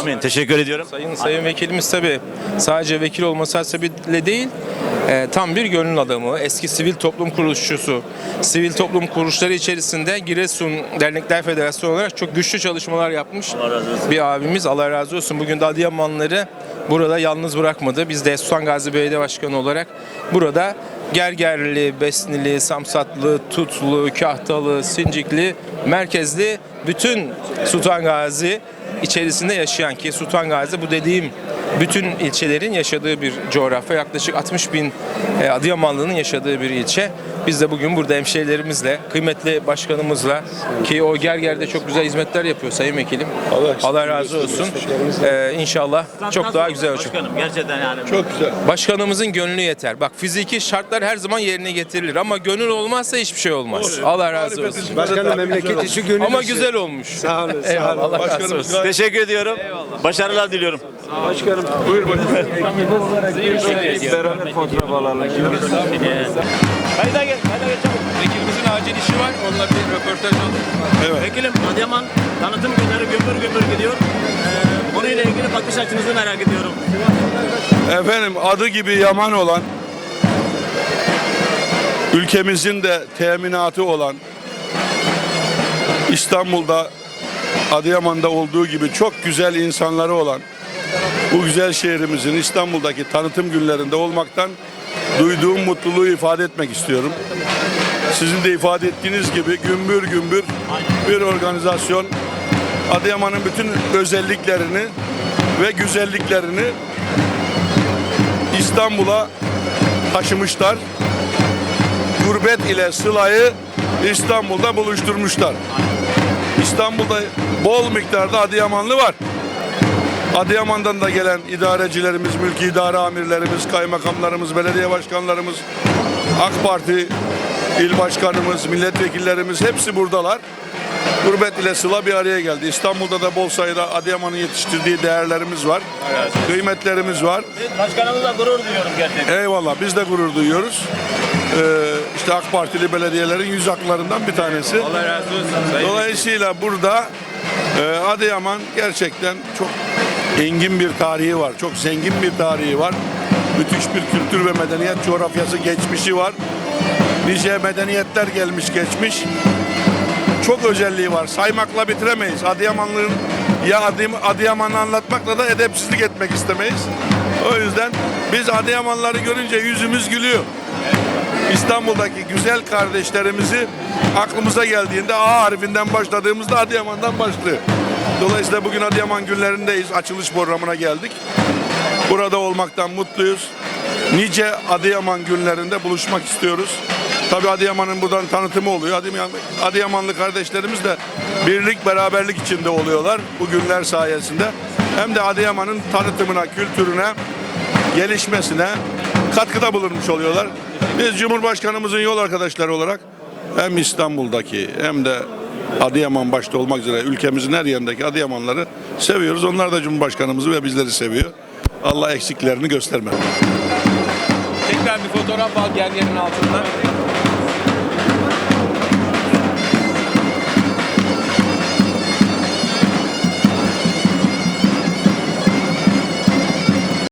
Amin. Teşekkür ediyorum. Sayın Sayın Vekilimiz tabii sadece vekil olması hasebiyle değil, e, tam bir gönül adamı, eski sivil toplum kuruluşçusu. Sivil toplum kuruluşları içerisinde Giresun Dernekler Federasyonu olarak çok güçlü çalışmalar yapmış bir abimiz. Allah razı olsun. Bugün de Adıyamanlıları burada yalnız bırakmadı. Biz de Sultan Gazi Belediye Başkanı olarak burada Gergerli, Besnili, Samsatlı, Tutlu, Kahtalı, Sincikli, Merkezli bütün Sultan Gazi içerisinde yaşayan ki Sultan Gazi bu dediğim bütün ilçelerin yaşadığı bir coğrafya. Yaklaşık 60 bin e, Adıyamanlı'nın yaşadığı bir ilçe. Biz de bugün burada hemşehrilerimizle, kıymetli başkanımızla ki o Gerger'de çok güzel hizmetler yapıyor Sayın Vekilim. Allah, razı olsun. Ee, inşallah çok daha güzel olacak. Başkanım gerçekten yani. Çok güzel. Başkanımızın gönlü yeter. Bak fiziki şartlar her zaman yerine getirilir ama gönül olmazsa hiçbir şey olmaz. Allah razı olsun. Başkanım memleket işi gönül Ama güzel olmuş. Sağ olun. Sağ Eyvallah. olun. Allah razı Başkanım olsun. Teşekkür ediyorum. Başarılar diliyorum. Başkanım. Buyur başkanım. Beraber fotoğraf alalım. Kayda gel, kayda gel çabuk. Vekilimizin acil işi var. Onunla bir röportaj aldık. Vekilim Adıyaman tanıtım günleri gümbür gümbür gidiyor. Ee, konuyla ilgili bakış açınızı merak ediyorum. Efendim adı gibi yaman olan ülkemizin de teminatı olan İstanbul'da Adıyaman'da olduğu gibi çok güzel insanları olan bu güzel şehrimizin İstanbul'daki tanıtım günlerinde olmaktan duyduğum mutluluğu ifade etmek istiyorum. Sizin de ifade ettiğiniz gibi gümbür gümbür bir organizasyon Adıyaman'ın bütün özelliklerini ve güzelliklerini İstanbul'a taşımışlar. Gurbet ile Sıla'yı İstanbul'da buluşturmuşlar. İstanbul'da bol miktarda Adıyamanlı var. Adıyaman'dan da gelen idarecilerimiz, mülki idare amirlerimiz, kaymakamlarımız, belediye başkanlarımız, AK Parti il başkanımız, milletvekillerimiz hepsi buradalar. Gurbet ile Sıla bir araya geldi. İstanbul'da da bol sayıda Adıyaman'ın yetiştirdiği değerlerimiz var. Kıymetlerimiz var. Başkanımızla gurur duyuyorum gerçekten. Eyvallah biz de gurur duyuyoruz. Ee, işte AK Partili belediyelerin yüz haklarından bir tanesi. Allah razı olsun. Dolayısıyla burada e, Adıyaman gerçekten çok engin bir tarihi var. Çok zengin bir tarihi var. Müthiş bir kültür ve medeniyet coğrafyası geçmişi var. Nice medeniyetler gelmiş geçmiş. Çok özelliği var. Saymakla bitiremeyiz. Adıyamanlığın ya Adıy- Adıyaman'ı anlatmakla da edepsizlik etmek istemeyiz. O yüzden biz Adıyamanları görünce yüzümüz gülüyor. İstanbul'daki güzel kardeşlerimizi aklımıza geldiğinde A harfinden başladığımızda Adıyaman'dan başlıyor. Dolayısıyla bugün Adıyaman günlerindeyiz. Açılış programına geldik. Burada olmaktan mutluyuz. Nice Adıyaman günlerinde buluşmak istiyoruz. Tabii Adıyaman'ın buradan tanıtımı oluyor. Adıyaman, Adıyamanlı kardeşlerimiz de birlik beraberlik içinde oluyorlar bu günler sayesinde. Hem de Adıyaman'ın tanıtımına, kültürüne, gelişmesine katkıda bulunmuş oluyorlar. Biz Cumhurbaşkanımızın yol arkadaşları olarak hem İstanbul'daki hem de Adıyaman başta olmak üzere ülkemizin her yerindeki Adıyamanları seviyoruz. Onlar da Cumhurbaşkanımızı ve bizleri seviyor. Allah eksiklerini göstermesin. Tekrar bir fotoğraf al Gerger'in altından.